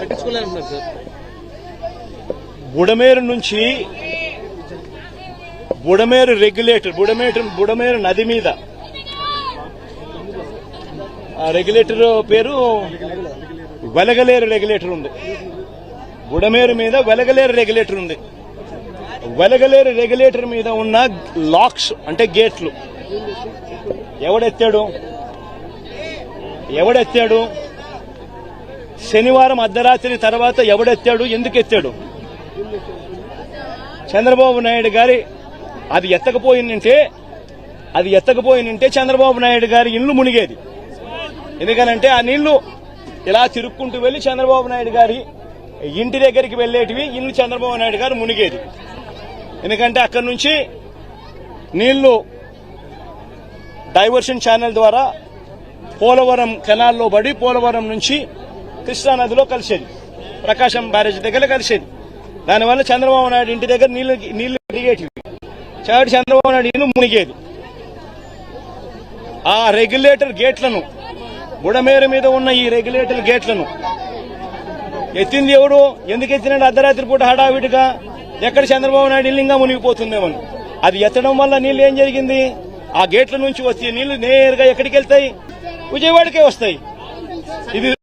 పట్టించుకోలేదంటున్నారు sir. Budameru నుంచి Budameru regulator బుడమేటర్ Budameru నది మీద. ఆ రెగ్యులేటర్ పేరు వెలగలేరు రెగ్యులేటర్ ఉంది. బుడమేరు మీద వెలగలేరు రెగ్యులేటర్ ఉంది. వెలగలేరు రెగ్యులేటర్ మీద ఉన్న లాక్స్ అంటే గేట్లు. ఎవడెత్తాడు? ఎవడెత్తాడు? శనివారం అర్ధరాత్రి తర్వాత ఎవడెత్తాడు? ఎందుకు ఎత్తాడు చంద్రబాబు నాయుడు గారి అది ఎత్తకపోయిందంటే అది ఎత్తకపోయిందంటే చంద్రబాబు నాయుడు గారి ఇల్లు మునిగేది. ఎందుకనంటే ఆ నీళ్ళు ఇలా తిరుక్కుంటూ వెళ్ళి చంద్రబాబు నాయుడు గారి ఇంటి దగ్గరికి వెళ్ళేటివి ఇల్లు చంద్రబాబు నాయుడు గారు మునిగేది. ఎందుకంటే అక్కడి నుంచి నీళ్ళు డైవర్షన్ ఛానల్ ద్వారా పోలవరం కెనాల్లో పడి పోలవరం నుంచి కృష్ణానదిలో కలిసేది. ప్రకాశం బ్యారేజ్ దగ్గర కలిసేది. దానివల్ల చంద్రబాబు నాయుడు ఇంటి దగ్గర నీళ్ళు నీళ్ళు దిగేటివి చాటి చంద్రబాబు నాయుడు ఇల్లు మునిగేది. ఆ రెగ్యులేటర్ గేట్లను బుడమేరు మీద ఉన్న ఈ రెగ్యులేటర్ గేట్లను ఎత్తింది ఎవడు? ఎందుకు ఎత్తినాడు? అర్ధరాత్రి పూట హడావిడిగా ఎక్కడ చంద్రబాబు నాయుడు ఇల్లు ఇంకా మునిగిపోతుందేమని అది ఎత్తడం వల్ల నీళ్ళు ఏం జరిగింది? ఆ గేట్ల నుంచి వచ్చే నీళ్ళు నేరుగా ఎక్కడికి వెళ్తాయి? విజయవాడకే వస్తాయి. ఇది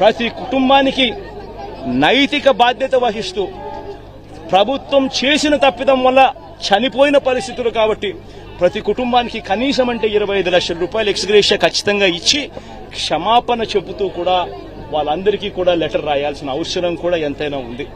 ప్రతి కుటుంబానికి నైతిక బాధ్యత వహిస్తూ ప్రభుత్వం చేసిన తప్పిదం వల్ల చనిపోయిన పరిస్థితులు కాబట్టి ప్రతి కుటుంబానికి కనీసం అంటే ఇరవై ఐదు లక్షల రూపాయలు ఎక్స్గ్రేషియా ఖచ్చితంగా ఇచ్చి క్షమాపణ చెబుతూ కూడా వాళ్ళందరికీ కూడా లెటర్ రాయాల్సిన అవసరం కూడా ఎంతైనా ఉంది.